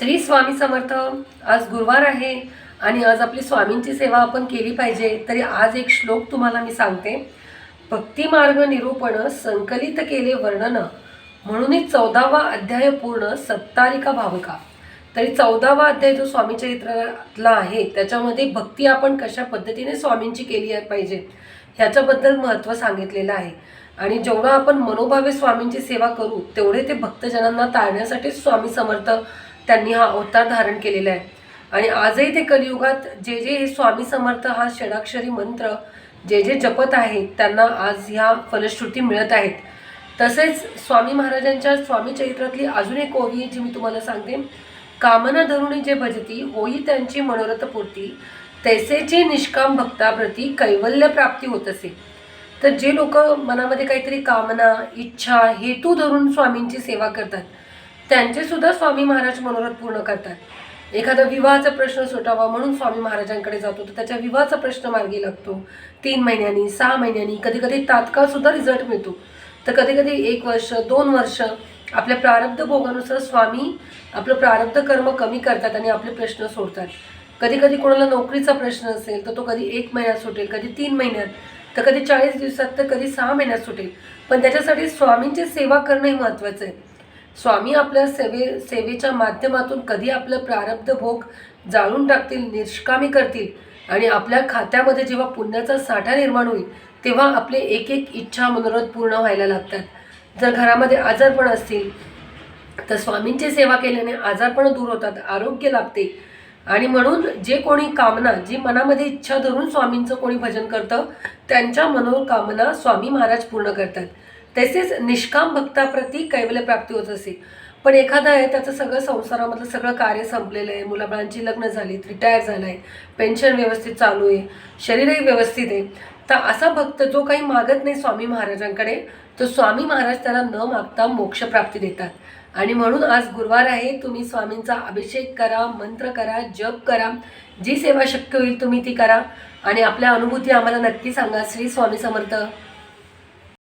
श्री स्वामी समर्थ आज गुरुवार आहे आणि आज आपली स्वामींची सेवा आपण केली पाहिजे. तरी आज एक श्लोक तुम्हाला मी सांगते. भक्तिमार्ग निरूपण संकलित केले वर्णन म्हणून चौदावा अध्याय पूर्ण सत्तारिका भावका. तरी चौदावा अध्याय जो स्वामी चरित्रातला आहे त्याच्यामध्ये भक्ती आपण कशा पद्धतीने स्वामींची केली आहे पाहिजे ह्याच्याबद्दल महत्त्व सांगितलेलं आहे. आणि जेवढं आपण मनोभावे स्वामींची सेवा करू तेवढे ते भक्तजनांना टाळण्यासाठी स्वामी समर्थ त्यांनी हा अवतार धारण केलेला आहे. आणि आजही ते कलियुगात जे जे हे स्वामी समर्थ हा षडाक्षरी मंत्र जे जे जपत आहेत त्यांना आज ह्या फलश्रुती मिळत आहेत. तसेच स्वामी महाराजांच्या स्वामी चरित्रातली अजून एक ओवी जी मी तुम्हाला सांगते. कामना धरुणी जे भजती होई त्यांची मनोरथ पूर्ती. तैसेची निष्काम भक्ताप्रती कैवल्य प्राप्ती होत असे. तर जे लोक मनामध्ये काहीतरी कामना इच्छा हेतू धरून स्वामींची सेवा करतात त्यांचे सुद्धा स्वामी महाराज मनोरथ पूर्ण करतात. एखादा विवाहाचा प्रश्न सुटावा म्हणून स्वामी महाराजांकडे जातो तर त्याच्या विवाहाचा प्रश्न मार्गी लागतो. तीन महिन्यांनी सहा महिन्यांनी कधी कधी तात्काळ सुद्धा रिझल्ट मिळतो. तर कधी कधी एक वर्ष दोन वर्ष आपल्या प्रारब्ध भोगानुसार स्वामी आपलं प्रारब्ध कर्म कमी करतात आणि आपले प्रश्न सोडतात. कधी कधी कोणाला नोकरीचा प्रश्न असेल तर तो कधी एक महिन्यात सुटेल कधी तीन महिन्यात तर कधी चाळीस दिवसात तर कधी सहा महिन्यात सुटेल. पण त्याच्यासाठी स्वामींची सेवा करणं हे महत्त्वाचं आहे. स्वामी आपल्या सेवे सेवेच्या माध्यमातून कधी आपलं प्रारब्ध भोग जाळून टाकतील निष्कामी करतील आणि आपल्या खात्यामध्ये जेव्हा पुण्याचा साठा निर्माण होईल तेव्हा आपले एक एक इच्छा मनोरथ पूर्ण व्हायला लागतात. जर घरामध्ये आजारपण असतील तर स्वामींची सेवा केल्याने आजारपण दूर होतात आरोग्य लाभते. आणि म्हणून जे कोणी कामना जी मनामध्ये इच्छा धरून स्वामींचं कोणी भजन करतं त्यांच्या मनोकामना स्वामी महाराज पूर्ण करतात. तसेच निष्काम भक्ताप्रती कैवल्य प्राप्ती होत असे. पण एखादा आहे त्याचं सगळं संसारामधलं सगळं कार्य संपलेलं आहे. मुलाबाळांची लग्न झालीत रिटायर झाला आहे पेन्शन व्यवस्थित चालू आहे शरीरही व्यवस्थित आहे. तर असा भक्त जो काही मागत नाही स्वामी महाराजांकडे तो स्वामी महाराज त्याला न मागता मोक्षप्राप्ती देतात. आणि म्हणून आज गुरुवार आहे तुम्ही स्वामींचा अभिषेक करा मंत्र करा जप करा. जी सेवा शक्य होईल तुम्ही ती करा. आणि आपल्या अनुभूती आम्हाला नक्की सांगा. श्री स्वामी समर्थ.